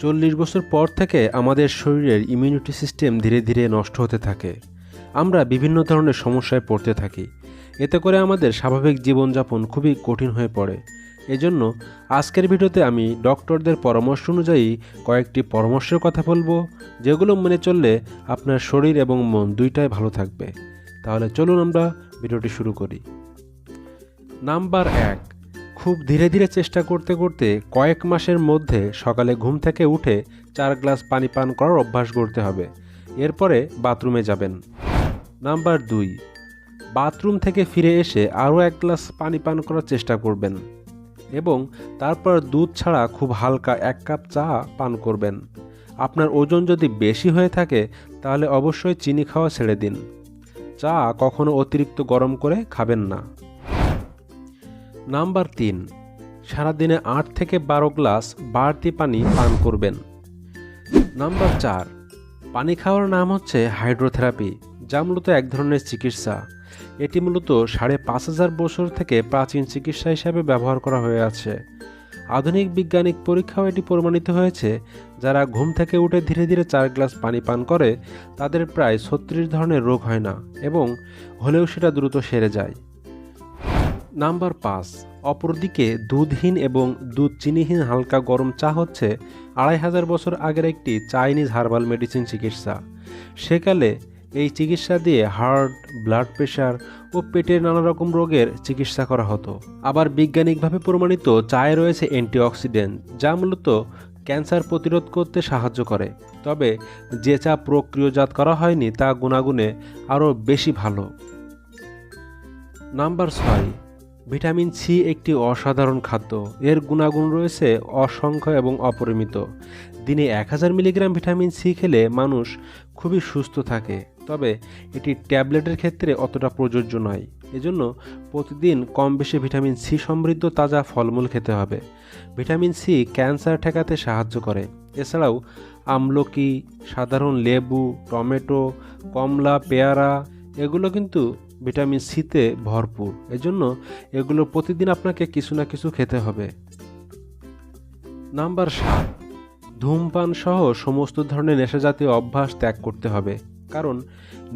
চল্লিশ বছর পর থেকে আমাদের শরীরের ইমিউনিটি সিস্টেম ধীরে ধীরে নষ্ট হতে থাকে। আমরা বিভিন্ন ধরনের সমস্যায় পড়তে থাকি। এতে করে আমাদের স্বাভাবিক জীবনযাপন খুবই কঠিন হয়ে পড়ে। এজন্য আজকের ভিডিওতে আমি ডক্টরদের পরামর্শ অনুযায়ী কয়েকটি পরামর্শের কথা বলব, যেগুলো মেনে চললে আপনার শরীর এবং মন দুইটাই ভালো থাকবে। তাহলে চলুন আমরা ভিডিওটি শুরু করি। নাম্বার এক খুব ধীরে ধীরে চেষ্টা করতে করতে কয়েক মাসের মধ্যে সকালে ঘুম থেকে উঠে চার গ্লাস পানি পান করার অভ্যাস করতে হবে। এরপরে বাথরুমে যাবেন। নাম্বার দুই, বাথরুম থেকে ফিরে এসে আরও এক গ্লাস পানি পান করার চেষ্টা করবেন এবং তারপর দুধ ছাড়া খুব হালকা এক কাপ চা পান করবেন। আপনার ওজন যদি বেশি হয়ে থাকে, তাহলে অবশ্যই চিনি খাওয়া ছেড়ে দিন। চা কখনো অতিরিক্ত গরম করে খাবেন না। নাম্বার তিন, সারাদিনে আট থেকে বারো গ্লাস বাড়তি পানি পান করবেন। নাম্বার চার, পানি খাওয়ার নাম হচ্ছে হাইড্রোথেরাপি, যা মূলত এক ধরনের চিকিৎসা। এটি মূলত সাড়ে পাঁচ হাজার বছর থেকে প্রাচীন চিকিৎসা হিসাবে ব্যবহার করা হয়ে আছে। আধুনিক বৈজ্ঞানিক পরীক্ষাও এটি প্রমাণিত হয়েছে। যারা ঘুম থেকে উঠে ধীরে ধীরে চার গ্লাস পানি পান করে, তাদের প্রায় ছত্রিশ ধরনের রোগ হয় না এবং হলেও সেটা দ্রুত সেরে যায়। নাম্বার পাঁচ, অপরদিকে দুধহীন এবং দুধ চিনিহীন হালকা গরম চা হচ্ছে আড়াই হাজার বছর আগের একটি চাইনিজ হার্বাল মেডিসিন চিকিৎসা। সেকালে এই চিকিৎসা দিয়ে হার্ট, ব্লাড প্রেশার ও পেটের নানা রকম রোগের চিকিৎসা করা হতো। আবার বৈজ্ঞানিকভাবে প্রমাণিত চায়ে রয়েছে অ্যান্টিঅক্সিডেন্ট, যা মূলত ক্যান্সার প্রতিরোধ করতে সাহায্য করে। তবে যে চা প্রক্রিয়াজাত করা হয়নি তা গুণাগুণে আরও বেশি ভালো। নাম্বার ছয় ভিটামিন সি একটি অসাধারণ খাদ্য। এর গুণাগুণ রয়েছে অসংখ্য এবং অপরিমিত। দিনে এক হাজার মিলিগ্রাম ভিটামিন সি খেলে মানুষ খুবই সুস্থ থাকে। তবে এটি ট্যাবলেটের ক্ষেত্রে অতটা প্রযোজ্য নয়। এজন্য প্রতিদিন কম বেশি ভিটামিন সি সমৃদ্ধ তাজা ফলমূল খেতে হবে। ভিটামিন সি ক্যান্সার ঠেকাতে সাহায্য করে। এছাড়াও আমলকি, সাধারণ লেবু, টমেটো, কমলা, পেয়ারা, এগুলো কিন্তু ভিটামিন সিতে ভরপুর। এজন্য এগুলো প্রতিদিন আপনাকে কিছু না কিছু খেতে হবে। নাম্বার সাত, ধূমপান সহ সমস্ত ধরনের নেশাজাতীয় অভ্যাস ত্যাগ করতে হবে, কারণ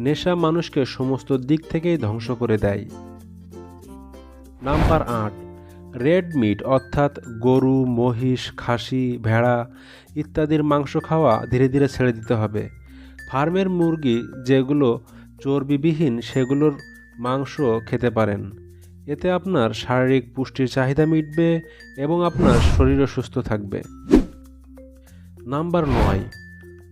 নেশা মানুষকে সমস্ত দিক থেকেই ধ্বংস করে দেয়। নাম্বার আট, রেড মিট অর্থাৎ গরু, মহিষ, খাসি, ভেড়া ইত্যাদির মাংস খাওয়া ধীরে ধীরে ছেড়ে দিতে হবে। ফার্মের মুরগি যেগুলো চর্বিবিহীন সেগুলোর মাংস খেতে পারেন। এতে আপনার শারীরিক পুষ্টির চাহিদা মিটবে এবং আপনার শরীরও সুস্থ থাকবে। নাম্বার নয়,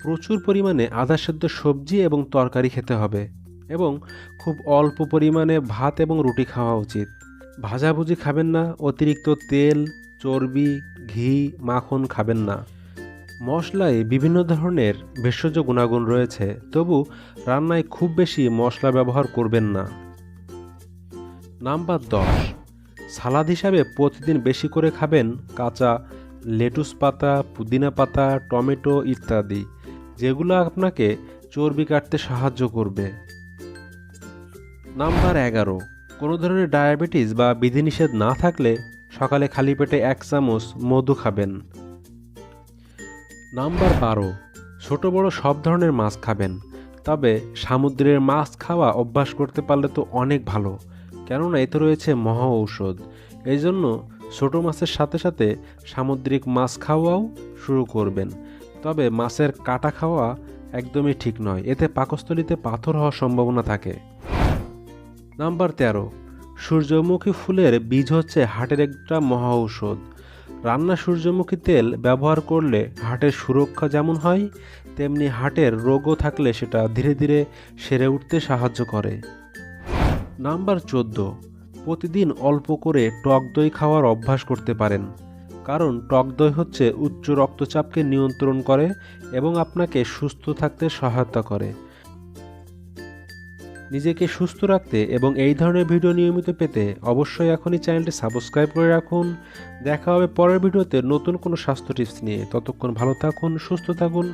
প্রচুর পরিমাণে আধা সেদ্ধ সবজি এবং তরকারি খেতে হবে এবং খুব অল্প পরিমাণে ভাত এবং রুটি খাওয়া উচিত। ভাজাভুজি খাবেন না, অতিরিক্ত তেল, চর্বি, ঘি, মাখন খাবেন না। মশলায় বিভিন্ন ধরনের ভেষজ গুণাগুণ রয়েছে, তবু রান্নায় খুব বেশি মশলা ব্যবহার করবেন না। নাম্বার দশ। সালাদ হিসাবে প্রতিদিন বেশি করে খাবেন কাঁচা লেটুস পাতা, পুদিনা পাতা, টমেটো ইত্যাদি, যেগুলো আপনাকে চর্বি কাটতে সাহায্য করবে। নাম্বার এগারো। কোনো ধরনের ডায়াবেটিস বা বিধিনিষেধ না থাকলে সকালে খালি পেটে এক চামচ মধু খাবেন। নাম্বার বারো। ছোট বড় সব ধরনের মাছ খাবেন, তবে সামুদ্রের মাছ খাওয়া অভ্যাস করতে পারলে তো অনেক ভালো। কেননা এতে রয়েছে মহা ঔষধ। এই জন্য ছোটো মাছের সাথে সাথে সামুদ্রিক মাছ খাওয়াও শুরু করবেন। তবে মাছের কাটা খাওয়া একদমই ঠিক নয়, এতে পাকস্থলিতে পাথর হওয়ার সম্ভাবনা থাকে। নাম্বার তেরো, সূর্যমুখী ফুলের বীজ হচ্ছে হার্টের একটা মহা ঔষধ। রান্না সূর্যমুখী তেল ব্যবহার করলে হার্টের সুরক্ষা যেমন হয়, তেমনি হার্টের রোগও থাকলে সেটা ধীরে ধীরে সেরে উঠতে সাহায্য করে। নাম্বার চোদ্দ, প্রতিদিন অল্প করে টক দই খাওয়ার অভ্যাস করতে পারেন। কারণ টক দই হচ্ছে উচ্চ রক্তচাপকে নিয়ন্ত্রণ করে এবং আপনাকে সুস্থ থাকতে সহায়তা করে। নিজেকে সুস্থ রাখতে এবং এই ধরনের ভিডিও নিয়মিত পেতে অবশ্যই এখনই চ্যানেলটি সাবস্ক্রাইব করে রাখুন। দেখা হবে পরের ভিডিওতে নতুন কোনো স্বাস্থ্য টিপস নিয়ে। ততক্ষণ ভালো থাকুন, সুস্থ থাকুন।